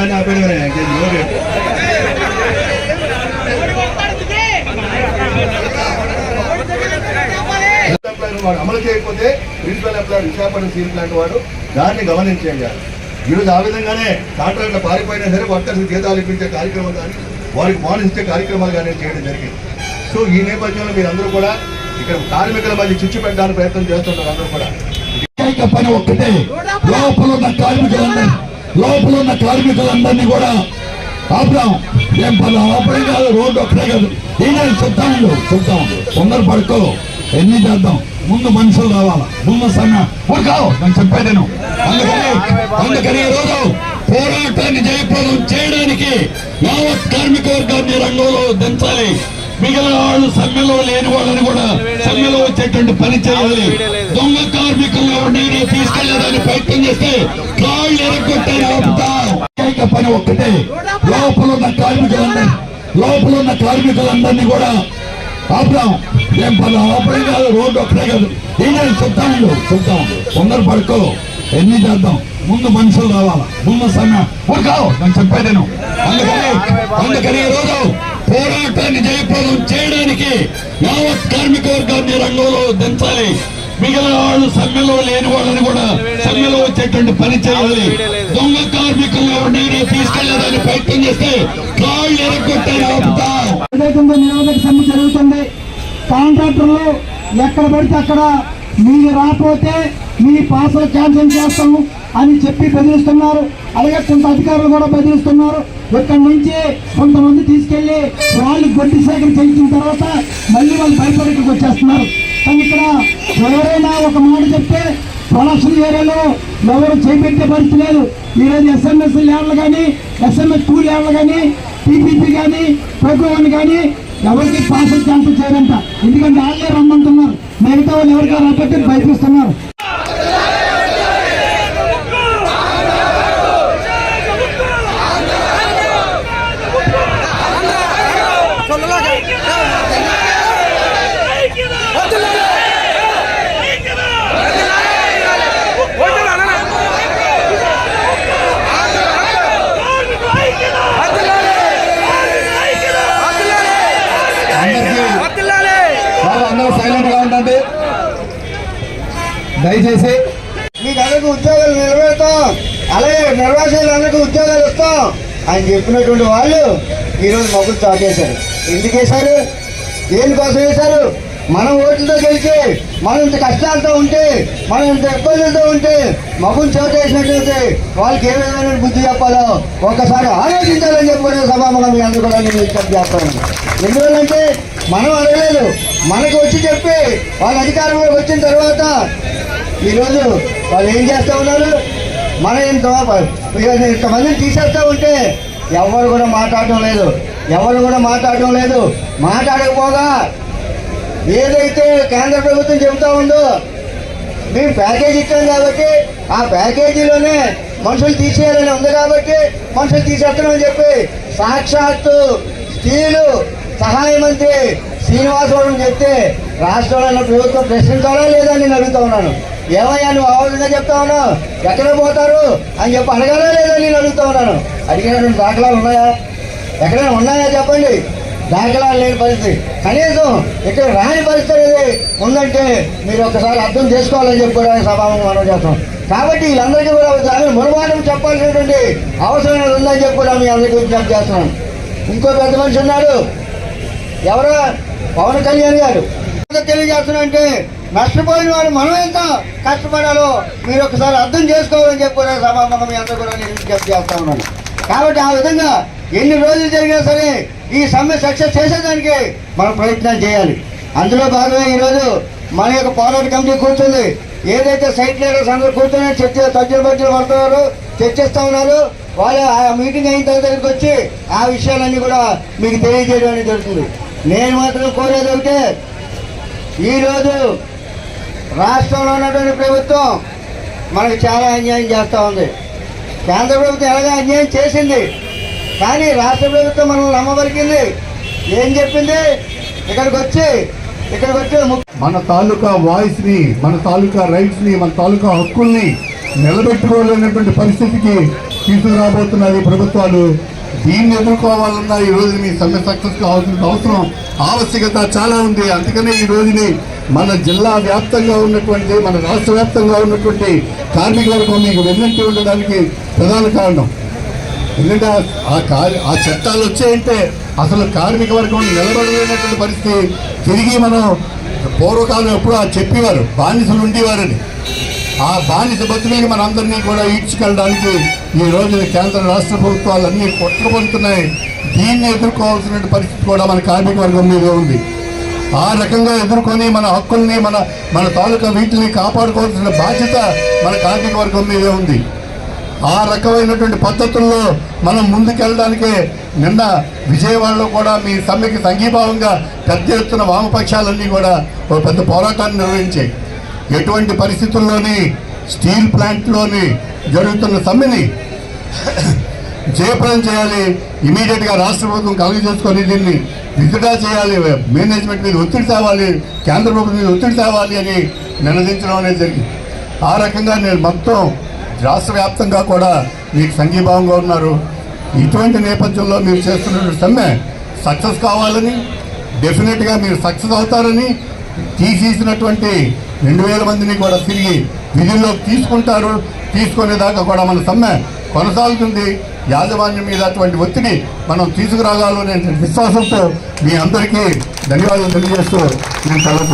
Road అవుతాన్ని ನೋಡಿ వాడు అమలు చేయకపోతే principal employer Visakhapatnam steel plant వాడు దాన్ని గమనించేయాలి ఈరోజు ఆ విధంగానే కాంట్రాక్టర్ పారిపోయినా సరే వర్కర్స్ జీతాలు ఇప్పించే కార్యక్రమం కానీ వారికి బోనస్ ఇచ్చే కార్యక్రమాలు కానీ చేయడం జరిగింది. సో ఈ నేపథ్యంలో మీరందరూ కూడా ఇక్కడ కార్మికుల మధ్య చిచ్చు పెట్టడానికి ప్రయత్నం చేస్తున్నారు అందరూ కూడా. పని ఒక్కటే లోపల ఉన్న లోపల ఉన్న కార్మికులందరినీ కూడా ఆపుదాం ఏం పని ఆపడం కాదు రోడ్డు ఒక్కటే కాదు. ఈయన చెప్తా ఉండు చెప్తా ఉండు. తొందర పడుకో. ఎన్ని చేద్దాం? ముందు మనుషులు రావాలా? ముందు సన్న ఊరుకావు నేను చెప్పేది నేను అందుకని అందుకని ఈ రోజు పోరాటాన్ని జయప్రదం చేయడానికి యావత్ కార్మిక వర్గాన్ని రంగంలో దించాలి. మిగిలిన వాళ్ళు సమ్మెలో లేని వాళ్ళని కూడా సమ్మెలో వచ్చేటువంటి పని చేయాలి. దొంగ కార్మికులను తీసుకెళ్ళేదని ప్రయత్నం చేస్తే కాళ్ళు ఎరగొట్టారు ఆపుతాం. పని ఒక్కటే. లోపల ఉన్న కార్మికులందరినీ లోపల ఉన్న కార్మికులందరినీ కూడా ఆపుదాం. ఏం పని ఆపడం కాదు రోడ్డు ఒక్కడే కాదు. ఈయన చెప్తా చెప్తాం చెప్తా తొందర పడుకో. ఎన్ని చేద్దాం? ముందు మనుషులు రావాలా? ముందు సమయం ఊరుకావు నేను చెప్పేది అందుకని అందుకని ఈ రోజు పోరాటాన్ని జయప్రదం చేయడానికి యావత్ కార్మిక వర్గాన్ని రంగంలో దించాలి. మిగిలిన వాళ్ళు సమ్మెలో లేని వాళ్ళని కూడా సమ్మెలో వచ్చేటువంటి పని చేయాలి దొంగ కార్మికులను ఎవరినైనా తీసుకెళ్ళేదని ప్రయత్నం చేస్తే కాళ్ళు ఎరగొట్టారు ఆపుతాం ఏదైతుందో నిరోధక సమ్మె జరుగుతుంది. కాంట్రాక్టర్లు ఎక్కడ పడితే అక్కడ మీరు రాకపోతే మీ పాసలు క్యాన్సిల్ చేస్తాము అని చెప్పి బెదిరిస్తున్నారు. అలాగే కొంత అధికారులు కూడా బెదిరిస్తున్నారు. ఇక్కడి నుంచి కొంతమంది తీసుకెళ్ళి వాళ్ళు గొడ్డి సేకరణ చేయించిన తర్వాత మళ్ళీ వాళ్ళు భయపడి ఇక్కడికి వచ్చేస్తున్నారు. కానీ ఇక్కడ ఎవరైనా ఒక మాట చెప్తే ప్రొడక్షన్ ఏరియాలో ఎవరు చేపెట్టే పరిస్థితి లేదు. ఈరోజు ఎస్ఎంఎస్ ల్యాండ్లు కానీ ఎస్ఎంఎస్ టూ ల్యాండ్లు కానీ టీపీపీ కానీ ప్రభుత్వాన్ని కానీ ఎవరికి పాస్ క్యాన్సిల్ చేయాలంట ఎందుకంటే వాళ్ళే రమ్మంటున్నారు. మిగతా వాళ్ళు ఎవరికైనా రాబట్టి భయపిస్తున్నారు దయచేసి మీకు అందరికి ఉద్యోగాలు నిలబెడతాం అలాగే నిర్వాసాలు ఉద్యోగాలు ఇస్తాం. ఆయన చెప్పినటువంటి వాళ్ళు ఈరోజు మొగ్గులు స్టార్ట్ చేశారు ఎందుకు వేశారు? దేనికోసం వేశారు? మనం ఓట్లతో గెలిచి మనం ఇంత కష్టాలతో ఉంటే మనం ఇంత ఇబ్బందులతో ఉంటే మగుని చోట వేసినట్లయితే వాళ్ళకి ఏ విధమైన బుద్ధి చెప్పాలో ఒక్కసారి ఆలోచించాలని చెప్పుకునే సభాముఖం మీ అందరూ కూడా నేను విజ్ఞప్తి చేస్తాను ఎందువల్లంటే మనం అడగలేదు. మనకు వచ్చి చెప్పి వాళ్ళ అధికారంలోకి వచ్చిన తర్వాత ఈరోజు వాళ్ళు ఏం చేస్తూ ఉన్నారు? మనం ఇంత ఇంతమందిని తీసేస్తూ ఉంటే ఎవరు కూడా మాట్లాడటం లేదు. ఎవరు కూడా మాట్లాడటం లేదు. మాట్లాడకపోగా ఏదైతే కేంద్ర ప్రభుత్వం చెబుతూ ఉందో మేము ప్యాకేజ్ ఇచ్చాం కాబట్టి ఆ ప్యాకేజీలోనే మనుషులు తీసేయాలని ఉంది కాబట్టి మనుషులు తీసేస్తున్నామని చెప్పి సాక్షాత్తు స్త్రీలు సహాయ మంత్రి శ్రీనివాసరావు చెప్తే రాష్ట్రంలో ఉన్న ప్రభుత్వం ప్రశ్నించాలా లేదా నేను అడుగుతా ఉన్నాను. ఏమయ్యా నువ్వు ఆ విధంగా చెప్తా ఉన్నావు? ఎక్కడ పోతారు? అని చెప్పి అడగాలా లేదా నేను అడుగుతా ఉన్నాను? అడిగినటువంటి దాఖలాలు ఉన్నాయా? ఎక్కడైనా ఉన్నాయా చెప్పండి? దాఖలాలు లేని పరిస్థితి. కనీసం ఇక్కడ రాని పరిస్థితి అనేది ఉందంటే మీరు ఒకసారి అర్థం చేసుకోవాలని చెప్పి కూడా మనం చేస్తాం. కాబట్టి వీళ్ళందరికీ కూడా దాని మురమానం చెప్పాల్సినటువంటి అవసరం ఉందని చెప్పి కూడా మీ అందరికీ విజ్ఞప్తి చేస్తున్నాను. ఇంకో పెద్ద మనిషి ఉన్నాడు. ఎవరా? పవన్ కళ్యాణ్ గారు. తెలియజేస్తున్నా అంటే నష్టపోయిన వారు మనం ఎంత కష్టపడాలో మీరు ఒకసారి అర్థం చేసుకోవాలని చెప్పి సభాముఖం మీ అందరూ కూడా నేను విజ్ఞప్తి చేస్తా ఉన్నాను. కాబట్టి ఆ విధంగా ఎన్ని రోజులు జరిగినా సరే ఈ సమ్మె సక్సెస్ చేసేదానికి మనం ప్రయత్నం చేయాలి. అందులో భాగంగా ఈరోజు మన యొక్క పోరాట కమిటీ కూర్చుంది. ఏదైతే సైట్ లీడర్స్ అందరూ కూర్చొని చర్చ తజ్జుల బజ్జులు పడుతున్నారు చర్చిస్తూ ఉన్నారు వాళ్ళు ఆ మీటింగ్ అయిన తర్వాత దగ్గరికి వచ్చి ఆ విషయాలన్నీ కూడా మీకు తెలియజేయడం అనేది జరుగుతుంది. నేను మాత్రం కోరేది ఒకటే ఈరోజు రాష్ట్రంలో ఉన్నటువంటి ప్రభుత్వం మనకు చాలా అన్యాయం చేస్తూ ఉంది. కేంద్ర ప్రభుత్వం ఎలాగో అన్యాయం చేసింది? కానీ రాష్ట్ర ప్రభుత్వం మనల్ని నమ్మబలికింది ఏం చెప్పింది? ఇక్కడికి వచ్చి ఇక్కడికి వచ్చి మన తాలూకా వాయిస్ని మన తాలూకా రైట్స్ని మన తాలూకా హక్కుల్ని నిలబెట్టుకోలేనటువంటి పరిస్థితికి తీసుకురాబోతున్నారు ప్రభుత్వాలు. దీన్ని ఎదుర్కోవాలన్నా ఈ రోజు మీ సమ్మె సక్సెస్ కావాల్సిన అవసరం ఆవశ్యకత చాలా ఉంది. అందుకనే ఈ రోజుని మన జిల్లా వ్యాప్తంగా ఉన్నటువంటి మన రాష్ట్ర వ్యాప్తంగా ఉన్నటువంటి కార్మిక వర్గం మీకు వెన్నంటి ఉండడానికి ప్రధాన కారణం. ఎందుకంటే ఆ- ఆ కార్య ఆ చట్టాలు వచ్చాయంటే అసలు కార్మిక వర్గం నిలబడలేనటువంటి పరిస్థితి. తిరిగి మనం పూర్వకాలం ఎప్పుడు ఆ చెప్పేవారు బానిసలు ఉండేవారని. ఆ బానిస బతుకులకి మనందరినీ కూడా ఈడ్చుకెళ్ళడానికి ఈ రోజున కేంద్ర రాష్ట్ర ప్రభుత్వాలు అన్నీ కొట్టుకుపోతున్నాయి. దీన్ని ఎదుర్కోవాల్సిన పరిస్థితి కూడా మన కార్మిక వర్గం మీద ఉంది. ఆ రకంగా ఎదుర్కొని మన హక్కుల్ని మన మన తాలూకా వీటిని కాపాడుకోవాల్సిన బాధ్యత మన కార్మిక వర్గం మీదే ఉంది. ఆ రకమైనటువంటి పద్ధతుల్లో మనం ముందుకెళ్ళడానికే నిన్న విజయవాడలో కూడా మీ సమ్మెకి సంఘీభావంగా పెద్ద ఎత్తున వామపక్షాలన్నీ కూడా ఒక పెద్ద పోరాటాన్ని నిర్వహించాయి. ఎటువంటి పరిస్థితుల్లోని స్టీల్ ప్లాంట్లోని జరుగుతున్న సమ్మెని జయప్రదం చేయాలి. ఇమీడియట్గా రాష్ట్ర ప్రభుత్వం కలుగు చేసుకొని దీన్ని విత్డ్రా చేయాలి. మేనేజ్మెంట్ మీద ఒత్తిడి తేవాలి. కేంద్ర ప్రభుత్వం మీద ఒత్తిడి తేవాలి అని నినదించడం అనేది జరిగింది. ఆ రకంగా నేను మొత్తం రాష్ట్ర వ్యాప్తంగా కూడా మీకు సంఘీభావంగా ఉన్నారు. ఇటువంటి నేపథ్యంలో మీరు చేస్తున్న సమ్మె సక్సెస్ కావాలని డెఫినెట్గా మీరు సక్సెస్ అవుతారని తీసేసినటువంటి రెండు వేల మందిని కూడా తిరిగి విధుల్లో తీసుకుంటారు. తీసుకునేదాకా కూడా మన సమ్మె కొనసాగుతుంది. యాజమాన్యం మీద అటువంటి ఒత్తిడి మనం తీసుకురాగాలనే విశ్వాసంతో మీ అందరికీ ధన్యవాదాలు తెలియజేస్తూ నేను సెలవు